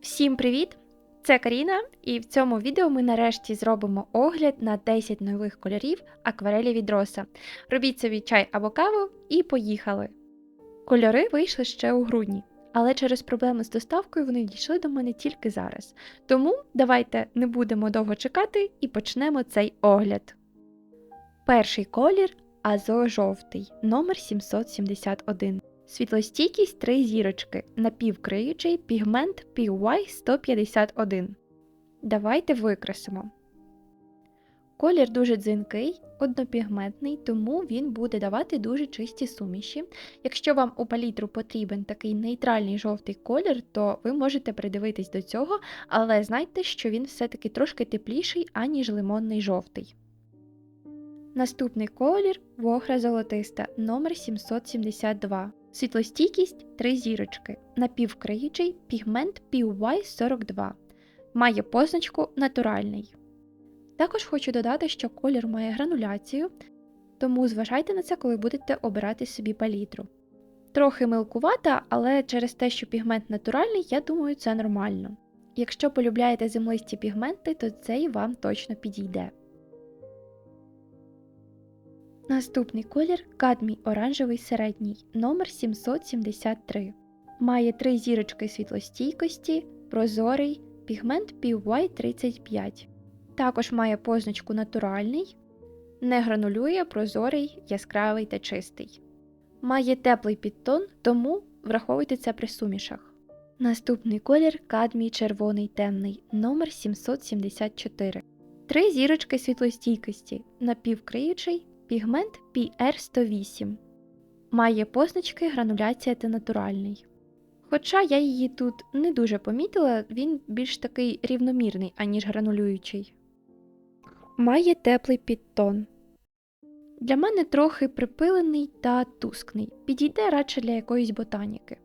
Всім привіт! Це Каріна, і в цьому відео ми нарешті зробимо огляд на 10 нових кольорів акварелі від Роса. Робіть собі чай або каву і поїхали. Кольори вийшли ще у грудні, але через проблеми з доставкою вони дійшли до мене тільки зараз. Тому давайте не будемо довго чекати і почнемо цей огляд. Перший колір азо-жовтий, номер 771. Світлостійкість 3 зірочки, напівкриючий пігмент PY 151. Давайте викрасимо. Колір дуже дзинкий, однопігментний, тому він буде давати дуже чисті суміші. Якщо вам у палітру потрібен такий нейтральний жовтий колір, то ви можете придивитись до цього, але знайте, що він все-таки трошки тепліший, аніж лимонний жовтий. Наступний колір вохра золотиста, номер 772. Світлостійкість 3 зірочки, напівкриючий пігмент PY42. Має позначку натуральний. Також хочу додати, що колір має грануляцію, тому зважайте на це, коли будете обирати собі палітру. Трохи милкувата, але через те, що пігмент натуральний, я думаю, це нормально. Якщо полюбляєте землисті пігменти, то цей вам точно підійде. Наступний колір кадмій оранжевий середній, номер 773. Має три зірочки світлостійкості, прозорий, пігмент PY35. Також має позначку натуральний, не гранулює, прозорий, яскравий та чистий. Має теплий підтон, тому враховуйте це при сумішах. Наступний колір кадмій червоний темний, номер 774. Три зірочки світлостійкості, напівкриючий, Пігмент PR108. Має позначки грануляція та натуральний. Хоча я її тут не дуже помітила, він більш такий рівномірний, аніж гранулюючий. Має теплий підтон. Для мене трохи припилений та тускний. Підійде радше для якоїсь ботаніки.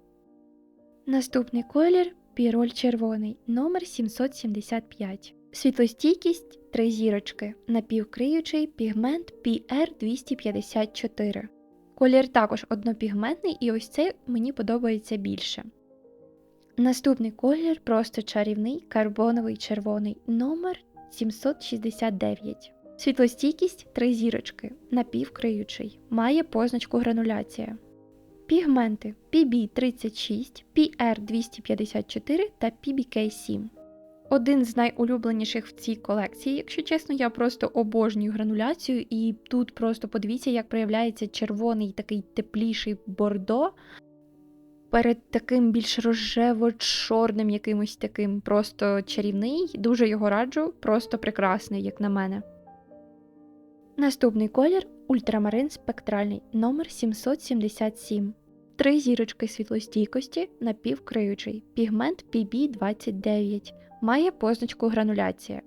Наступний колір піроль червоний, номер 775. Світлостійкість 3 зірочки, напівкриючий пігмент PR254. Колір також однопігментний, і ось цей мені подобається більше. Наступний колір просто чарівний карбоновий червоний номер 769. Світлостійкість 3 зірочки, напівкриючий, має позначку грануляція. Пігменти PB36, PR254 та PBK7. Один з найулюбленіших в цій колекції, якщо чесно, я просто обожнюю грануляцію, і тут просто подивіться, як проявляється червоний такий тепліший бордо перед таким більш рожево-чорним якимось таким просто чарівний. Дуже його раджу, просто прекрасний, як на мене. Наступний колір ультрамарин спектральний номер 777. Три зірочки світлостійкості напівкриючий, пігмент PB29. Має позначку грануляція.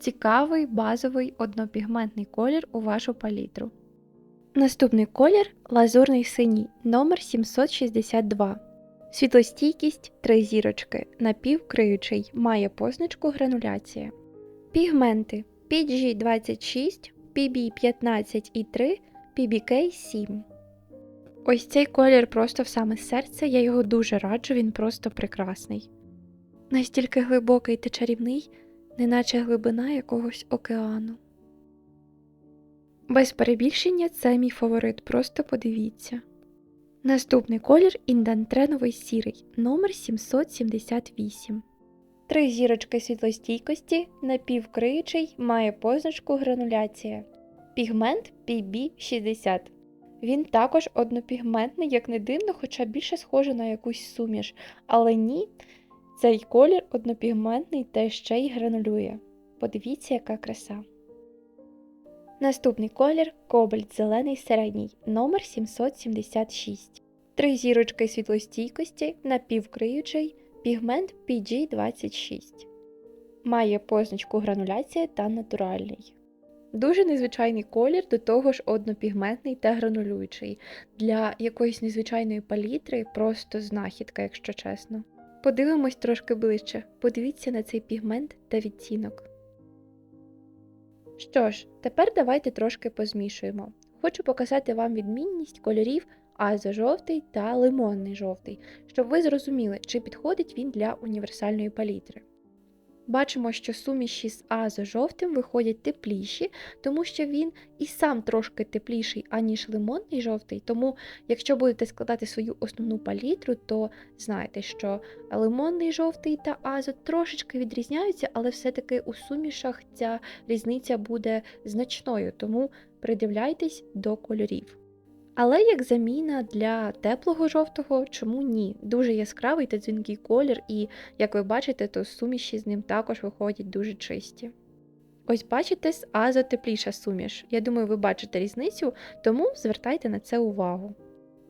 Цікавий базовий однопігментний колір у вашу палітру. Наступний колір лазурний синій номер 762. Світлостійкість 3 зірочки. Напівкриючий. Має позначку грануляція. Пігменти PG26, PB15 і 3, PBK7. Ось цей колір просто в саме серце. Я його дуже раджу, він просто прекрасний настільки глибокий та чарівний, неначе глибина якогось океану. Без перебільшення це мій фаворит, просто подивіться. Наступний колір індантреновий сірий, номер 778. Три зірочки світлостійкості, напівкриючий, має позначку грануляція. Пігмент PB60. Він також однопігментний, як не дивно, хоча більше схоже на якусь суміш, але ні, цей колір однопігментний та ще й гранулює. Подивіться, яка краса. Наступний колір кобальт зелений середній, номер 776. Три зірочки світлостійкості, напівкриючий, пігмент PG26. Має позначку грануляція та натуральний. Дуже незвичайний колір, до того ж однопігментний та гранулюючий. Для якоїсь незвичайної палітри просто знахідка, якщо чесно. Подивимось трошки ближче, подивіться на цей пігмент та відтінок. Що ж, тепер давайте трошки позмішуємо. Хочу показати вам відмінність кольорів азо-жовтий та лимонний жовтий, щоб ви зрозуміли, чи підходить він для універсальної палітри. Бачимо, що суміші з азо-жовтим виходять тепліші, тому що він і сам трошки тепліший, аніж лимонний жовтий. Тому, якщо будете складати свою основну палітру, то знайте, що лимонний жовтий та азо трошечки відрізняються, але все-таки у сумішах ця різниця буде значною, тому придивляйтесь до кольорів. Але як заміна для теплого жовтого, чому ні? Дуже яскравий та дзвінкий колір, і, як ви бачите, то суміші з ним також виходять дуже чисті. Ось бачите, з азо тепліша суміш. Я думаю, ви бачите різницю, тому звертайте на це увагу.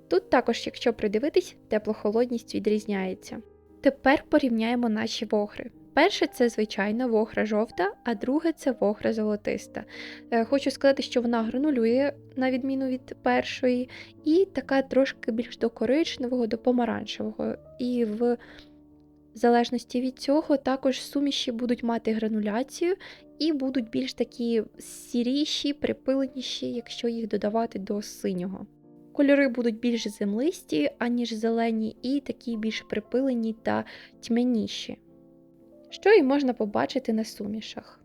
Тут також, якщо придивитись, теплохолодність відрізняється. Тепер порівняємо наші вогри. Перше це звичайна вогра жовта, а друге це вогра золотиста. Е, Хочу сказати, що вона гранулює, на відміну від першої, і така трошки більш до коричневого, до помаранчевого. І в залежності від цього також суміші будуть мати грануляцію і будуть більш такі сіріші, припиленіші, якщо їх додавати до синього. Кольори будуть більш землисті, аніж зелені, і такі більш припилені та тьмяніші що і можна побачити на сумішах.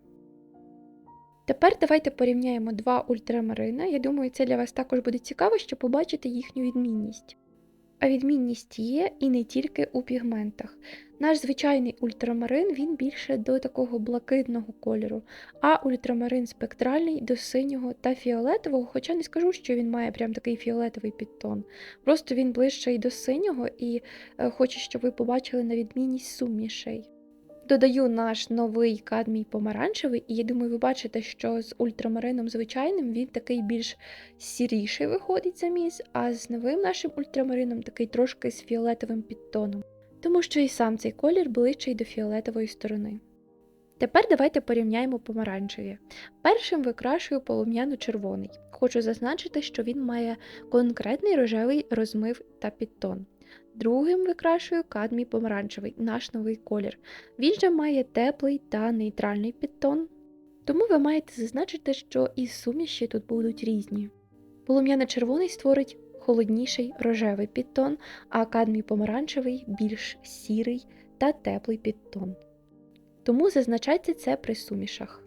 Тепер давайте порівняємо два ультрамарини. Я думаю, це для вас також буде цікаво, щоб побачити їхню відмінність. А відмінність є і не тільки у пігментах. Наш звичайний ультрамарин він більше до такого блакитного кольору, а ультрамарин спектральний до синього та фіолетового, хоча не скажу, що він має прям такий фіолетовий підтон. Просто він ближче і до синього, і е, хочу, щоб ви побачили на відмінність сумішей. Додаю наш новий кадмій помаранчевий, і я думаю, ви бачите, що з ультрамарином звичайним він такий більш сіріший виходить заміс, а з новим нашим ультрамарином такий трошки з фіолетовим підтоном, тому що і сам цей колір ближчий до фіолетової сторони. Тепер давайте порівняємо помаранчеві. Першим викрашую полум'яно-червоний. Хочу зазначити, що він має конкретний рожевий розмив та підтон. Другим викрашую кадмій помаранчевий, наш новий колір. Він же має теплий та нейтральний підтон. Тому ви маєте зазначити, що і суміші тут будуть різні. Полум'яно-червоний створить холодніший рожевий підтон, а кадмій помаранчевий більш сірий та теплий підтон. Тому зазначайте це при сумішах.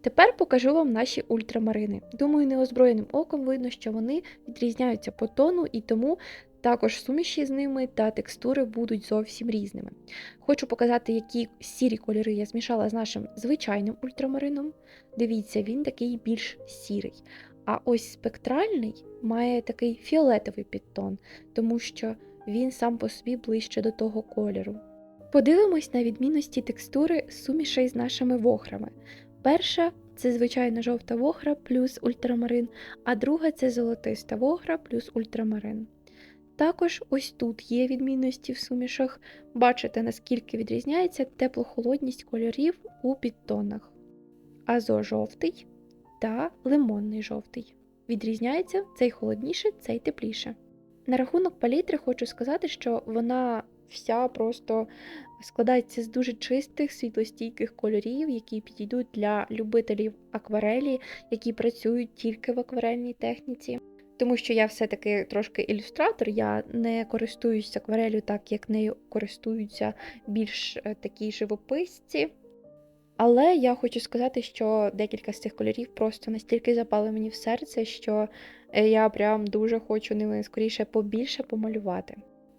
Тепер покажу вам наші ультрамарини. Думаю, неозброєним оком видно, що вони відрізняються по тону і тому також суміші з ними та текстури будуть зовсім різними. Хочу показати, які сірі кольори я змішала з нашим звичайним ультрамарином. Дивіться, він такий більш сірий. А ось спектральний має такий фіолетовий підтон, тому що він сам по собі ближче до того кольору. Подивимось на відмінності текстури сумішей з нашими вохрами. Перша це звичайна жовта вохра плюс ультрамарин, а друга це золотиста вохра плюс ультрамарин. Також ось тут є відмінності в сумішах, бачите, наскільки відрізняється теплохолодність кольорів у підтонах. Азо-жовтий та лимонний жовтий. Відрізняється цей холодніше, цей тепліше. На рахунок палітри хочу сказати, що вона вся просто складається з дуже чистих світлостійких кольорів, які підійдуть для любителів акварелі, які працюють тільки в акварельній техніці. Тому що я все-таки трошки ілюстратор, я не користуюся акварелью так, як нею користуються більш е, такі живописці. Але я хочу сказати, що декілька з цих кольорів просто настільки запали мені в серце, що е, я прям дуже хочу ними скоріше побільше помалювати.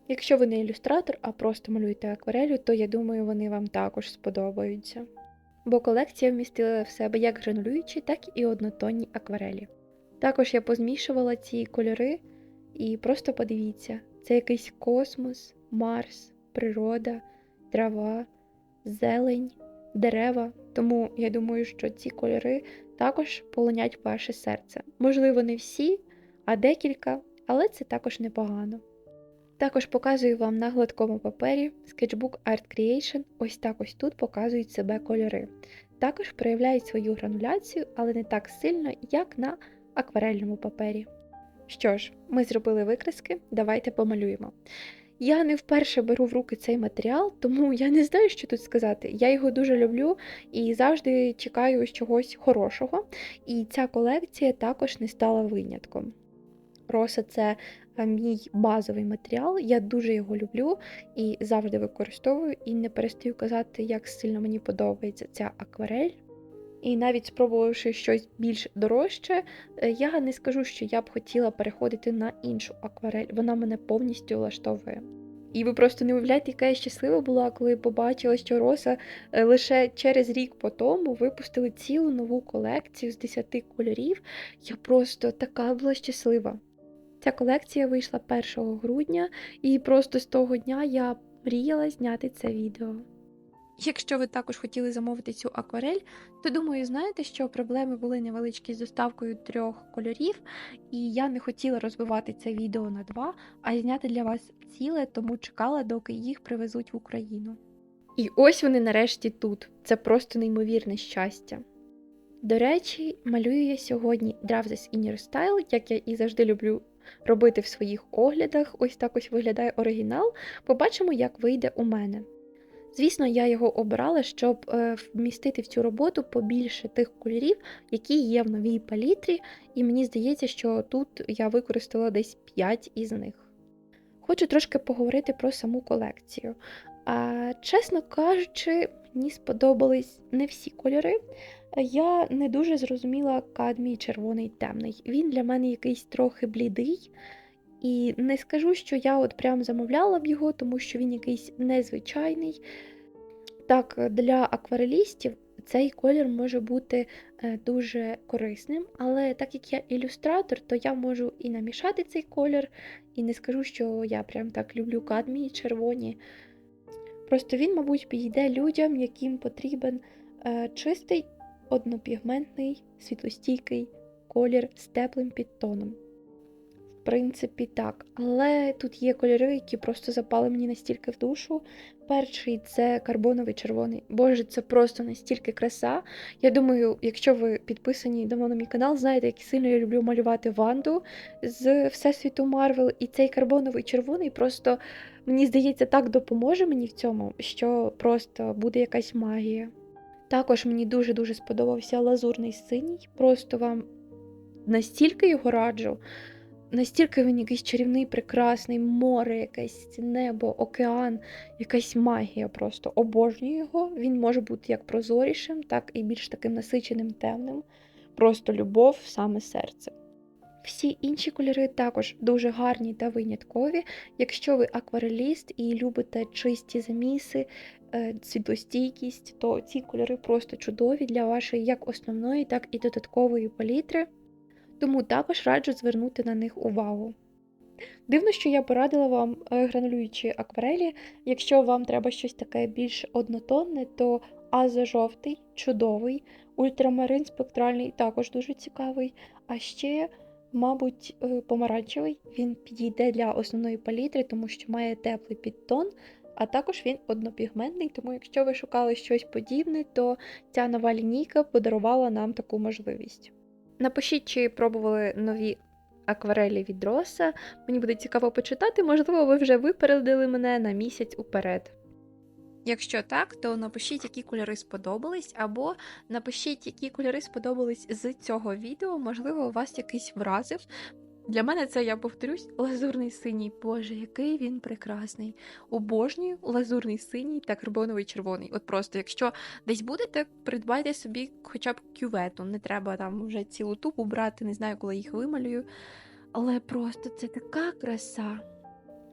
Якщо ви не ілюстратор, а просто малюєте акварелью, то я думаю, вони вам також сподобаються. Бо колекція вмістила в себе як гранулюючі, так і однотонні акварелі. Також я позмішувала ці кольори і просто подивіться, це якийсь космос, Марс, природа, трава, зелень, дерева. Тому я думаю, що ці кольори також полонять ваше серце. Можливо, не всі, а декілька, але це також непогано. Також показую вам на гладкому папері Sketchbook Art Creation, ось так ось тут показують себе кольори. Також проявляють свою грануляцію, але не так сильно, як на акварельному папері. Що ж, ми зробили викрески, давайте помалюємо. Я не вперше беру в руки цей матеріал, тому я не знаю, що тут сказати. Я його дуже люблю і завжди чекаю чогось хорошого. І ця колекція також не стала винятком. Роса це е, мій базовий матеріал. Я дуже його люблю і завжди використовую, і не перестаю казати, як сильно мені подобається ця акварель. І навіть спробувавши щось більш дорожче, е, я не скажу, що я б хотіла переходити на іншу акварель. Вона мене повністю влаштовує. І ви просто не уявляєте, яка я щаслива була, коли побачила, що Роса е, лише через рік по тому випустили цілу нову колекцію з 10 кольорів. Я просто така була щаслива. Ця колекція вийшла 1 грудня, і просто з того дня я мріяла зняти це відео. Якщо ви також хотіли замовити цю акварель, то думаю, знаєте, що проблеми були невеличкі з доставкою трьох кольорів, і я не хотіла розбивати це відео на два, а зняти для вас ціле, тому чекала, доки їх привезуть в Україну. І ось вони нарешті тут. Це просто неймовірне щастя. До речі, малюю я сьогодні Dravses Inner Style, як я і завжди люблю робити в своїх оглядах. Ось так ось виглядає оригінал. Побачимо, як вийде у мене. Звісно, я його обрала, щоб е, вмістити в цю роботу побільше тих кольорів, які є в новій палітрі, і мені здається, що тут я використала десь 5 із них. Хочу трошки поговорити про саму колекцію. А, чесно кажучи, мені сподобались не всі кольори. Я не дуже зрозуміла кадмій червоний темний. Він для мене якийсь трохи блідий. І не скажу, що я от прям замовляла б його, тому що він якийсь незвичайний. Так, для акварелістів цей колір може бути е, дуже корисним, але так як я ілюстратор, то я можу і намішати цей колір, і не скажу, що я прям так люблю кадмії червоні. Просто він, мабуть, підійде людям, яким потрібен е, чистий, однопігментний, світлостійкий колір з теплим підтоном. Принципі, так. Але тут є кольори, які просто запали мені настільки в душу. Перший це карбоновий червоний. Боже, це просто настільки краса. Я думаю, якщо ви підписані давно на мій канал, знаєте, як сильно я люблю малювати Ванду з Всесвіту Марвел. І цей карбоновий червоний просто, мені здається, так допоможе мені в цьому, що просто буде якась магія. Також мені дуже-дуже сподобався лазурний синій. Просто вам настільки його раджу. Настільки він якийсь чарівний, прекрасний, море, якесь небо, океан, якась магія просто. Обожнюю його. Він може бути як прозорішим, так і більш таким насиченим, темним. Просто любов саме серце. Всі інші кольори також дуже гарні та виняткові. Якщо ви аквареліст і любите чисті заміси, е, світлостійкість, то ці кольори просто чудові для вашої як основної, так і додаткової палітри тому також раджу звернути на них увагу. Дивно, що я порадила вам е, гранулюючі акварелі. Якщо вам треба щось таке більш однотонне, то азо-жовтий, чудовий, ультрамарин спектральний також дуже цікавий. А ще, мабуть, е, помаранчевий він підійде для основної палітри, тому що має теплий підтон, а також він однопігментний, тому якщо ви шукали щось подібне, то ця нова лінійка подарувала нам таку можливість. Напишіть, чи пробували нові акварелі від Роса. Мені буде цікаво почитати, можливо, ви вже випередили мене на місяць уперед. Якщо так, то напишіть, які кольори сподобались, або напишіть, які кольори сподобались з цього відео, можливо, вас якийсь вразив. Для мене це, я повторюсь, лазурний синій. Боже, який він прекрасний. Обожнюю лазурний синій та карбоновий червоний. От просто, якщо десь будете, придбайте собі хоча б кювету. Не треба там вже цілу тупу брати, не знаю, коли їх вималюю. Але просто це така краса.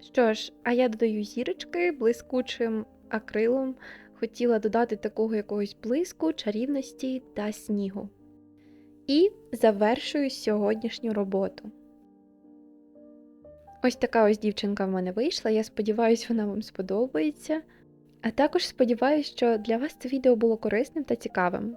Що ж, а я додаю зірочки блискучим акрилом. Хотіла додати такого якогось блиску, чарівності та снігу. І завершую сьогоднішню роботу. Ось така ось дівчинка в мене вийшла. Я сподіваюся, вона вам сподобається. А також сподіваюся, що для вас це відео було корисним та цікавим.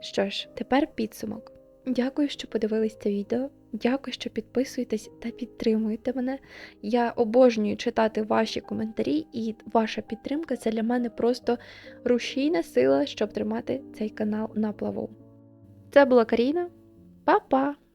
Що ж, тепер підсумок. Дякую, що подивились це відео. Дякую, що підписуєтесь та підтримуєте мене. Я обожнюю читати ваші коментарі, і ваша підтримка це для мене просто рушійна сила, щоб тримати цей канал на плаву. Це була Каріна. Па-па!